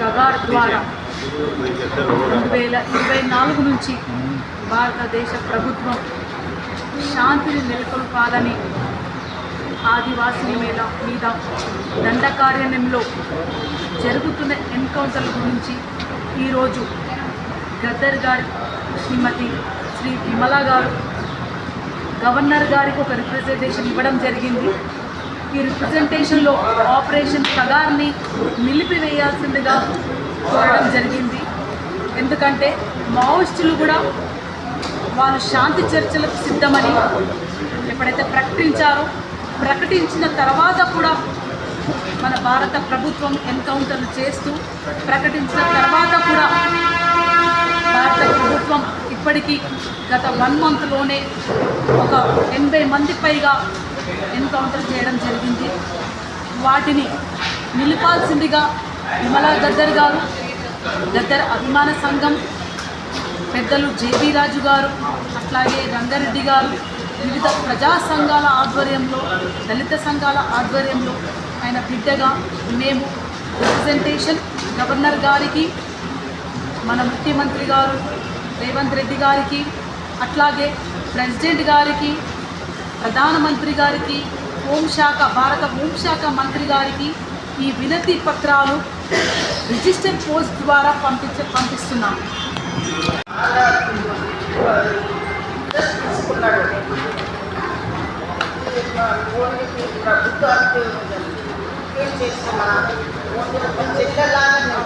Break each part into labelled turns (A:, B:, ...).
A: కగార్ ద్వారా రెండు వేల ఇరవై నాలుగు నుంచి భారతదేశ ప్రభుత్వం శాంతిని నెలకొల్పాలని ఆదివాసీల మీద మీద దండకారణ్యంలో జరుగుతున్న ఎన్కౌంటర్ల గురించి ఈరోజు గద్దర్ గారి శ్రీమతి శ్రీ విమలా గారు గవర్నర్ గారికి ఒక రిప్రజెంటేషన్ ఇవ్వడం జరిగింది. ఈ రిప్రజెంటేషన్లో ఆపరేషన్ కగార్ని నిలిపివేయాల్సిందిగా కోరడం జరిగింది. ఎందుకంటే మావోయిస్టులు కూడా వాళ్ళు శాంతి చర్చలకు సిద్ధమని ఎప్పుడైతే ప్రకటించారో ప్రకటించిన తర్వాత కూడా మన భారత ప్రభుత్వం ఎన్కౌంటర్లు చేస్తూ ప్రకటించిన తర్వాత కూడా భారత ప్రభుత్వం ఇప్పటికీ గత వన్ మంత్లోనే ఒక ఎనభై మంది పైగా ఎన్కౌంటర్ చేయడం జరిగింది. వాటిని నిలిపాల్సిందిగా విమలా గద్దర్ గారు గద్దర్ అభిమాన సంఘం పెద్దలు జేబీ రాజు గారు అట్లాగే రంగారెడ్డి గారు వివిధ ప్రజా సంఘాల ఆధ్వర్యంలో దళిత సంఘాల ఆధ్వర్యంలో ఆయన బిడ్డగా మేము రిప్రజెంటేషన్ గవర్నర్ గారికి మన ముఖ్యమంత్రి గారు రేవంత్ రెడ్డి గారికి అట్లాగే ప్రెసిడెంట్ గారికి ప్రధానమంత్రి గారికి హోంశాఖ భారత హోంశాఖ మంత్రి గారికి ఈ వినతి పత్రాలు రిజిస్టర్ పోస్ట్ ద్వారా పంపించ పంపిస్తున్నాము
B: తీసుకున్నాడు ఓన్లీ ప్రభుత్వానికి ఏం చేస్తున్నా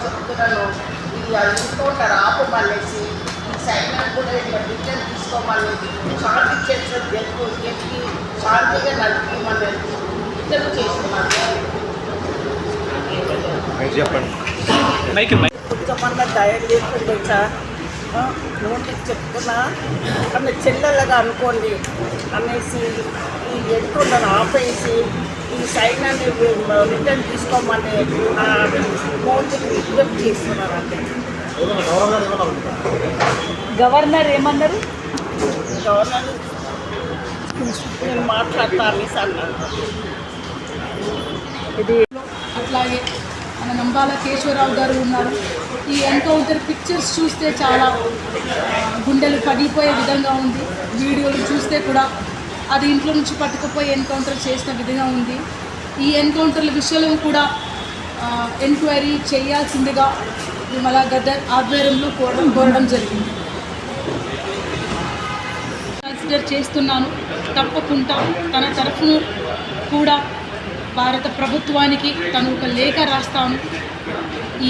B: చెప్తున్నాను ఈ ఎన్కౌంటర్ ఈ కూడా ఇట్లా రిటర్న్ తీసుకోమని శాంతి చర్చ జరుపు చెప్పి శాంతిగా నడిపిమని ఇద్దరు చేస్తున్నారు
C: చెప్పండి మైక్ మైక్
B: కొంచెమన్నా దయ లేకుండా సార్ నోటికి చెప్తున్నా అన్న చెల్లెలుగా అనుకోండి అనేసి ఈ ఎడుకుంటాను ఆపేసి ఈ సైన్ సైన్యాన్ని రిటర్న్ తీసుకోమని మోదీకి విజ్ఞప్తి అంటే
A: గవర్నర్ ఏమన్నారు?
B: గవర్నర్ నేను మాట్లాడతాను సార్
A: ఇది అట్లాగే మన నంబాల కేశవరావు గారు ఉన్నారు. ఈ ఎన్కౌంటర్ పిక్చర్స్ చూస్తే చాలా గుండెలు పగిలిపోయే విధంగా ఉంది. వీడియోలు చూస్తే కూడా అది ఇంట్లో నుంచి పట్టుకుపోయి ఎన్కౌంటర్ చేసిన విధంగా ఉంది. ఈ ఎన్కౌంటర్ల విషయంలో కూడా ఎంక్వైరీ చేయాల్సిందిగా విమలా గద్దర్ ఆధ్వర్యంలో కోరడం కోరడం జరిగింది. కన్సిడర్ చేస్తున్నాను. తప్పకుండా తన తరఫును కూడా భారత ప్రభుత్వానికి తను ఒక లేఖ రాస్తాను.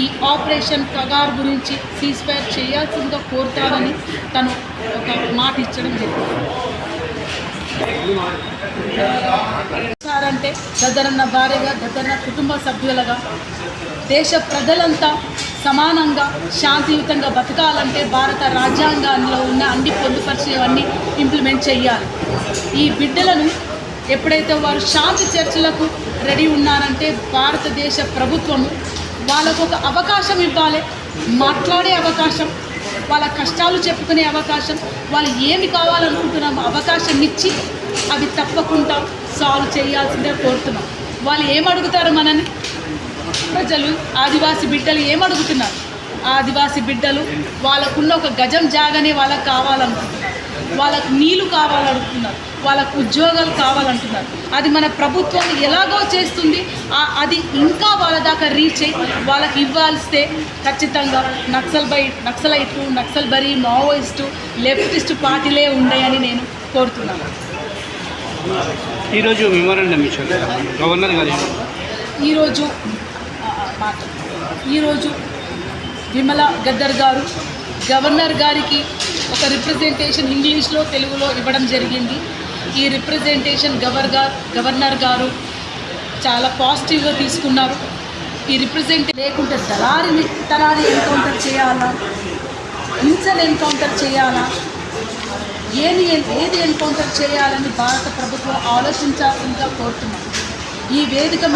A: ఈ ఆపరేషన్ కగార్ గురించి సీస్ఫైర్ చేయాల్సిందిగా కోరుతానని తను ఒక మాట ఇచ్చడం జరిగింది. అంటే గదరన్న భార్యగా గదరన్న కుటుంబ సభ్యులుగా దేశ ప్రజలంతా సమానంగా శాంతియుతంగా బతకాలంటే భారత రాజ్యాంగంలో ఉన్న అన్ని పొందుపరిచేవన్నీ ఇంప్లిమెంట్ చేయాలి ఈ బిడ్డలను ఎప్పుడైతే వారు శాంతి చర్చలకు రెడీ ఉన్నారంటే భారతదేశ ప్రభుత్వము వాళ్ళకు ఒక అవకాశం ఇవ్వాలి. మాట్లాడే అవకాశం వాళ్ళ కష్టాలు చెప్పుకునే అవకాశం వాళ్ళు ఏమి కావాలనుకుంటున్నామో అవకాశం ఇచ్చి అవి తప్పకుండా సాల్వ్ చేయాల్సిందే కోరుతున్నాం. వాళ్ళు ఏమడుగుతారు మనని? ప్రజలు ఆదివాసి బిడ్డలు ఏమడుగుతున్నారు? ఆదివాసి బిడ్డలు వాళ్ళకున్న ఒక గజం జాగనే వాళ్ళకి కావాలనుకుంటున్నారు. వాళ్ళకు నీళ్ళు కావాలనుకుంటున్నారు. వాళ్ళకు ఉద్యోగాలు కావాలంటున్నారు. అది మన ప్రభుత్వం ఎలాగో చేస్తుంది అది ఇంకా వాళ్ళ దాకా రీచ్ అయ్యి వాళ్ళకి ఇవ్వాల్స్తే ఖచ్చితంగా నక్సల్ బై నక్సలైట్లు నక్సల్ బరీ మావోయిస్టు లెఫ్టిస్ట్ పార్టీలే ఉన్నాయని నేను కోరుతున్నాను.
C: ఈరోజు మెమోరాండం గవర్నర్ గారు
A: ఈరోజు మాట. ఈరోజు విమల గద్దర్ గారు గవర్నర్ గారికి ఒక రిప్రజెంటేషన్ ఇంగ్లీష్లో తెలుగులో ఇవ్వడం జరిగింది. ఈ రిప్రజెంటేషన్ గవర్ గారు గవర్నర్ గారు చాలా పాజిటివ్గా తీసుకున్నారు. ఈ రిప్రజెంట్ లేకుంటే దళారిని తలారి ఎన్కౌంటర్ చేయాలా? హింసలు ఎన్కౌంటర్ చేయాలా? ఏది ఏది ఎన్కౌంటర్ చేయాలని భారత ప్రభుత్వం ఆలోచించాల్సిందిగా కోరుతున్నాం. ఈ వేదిక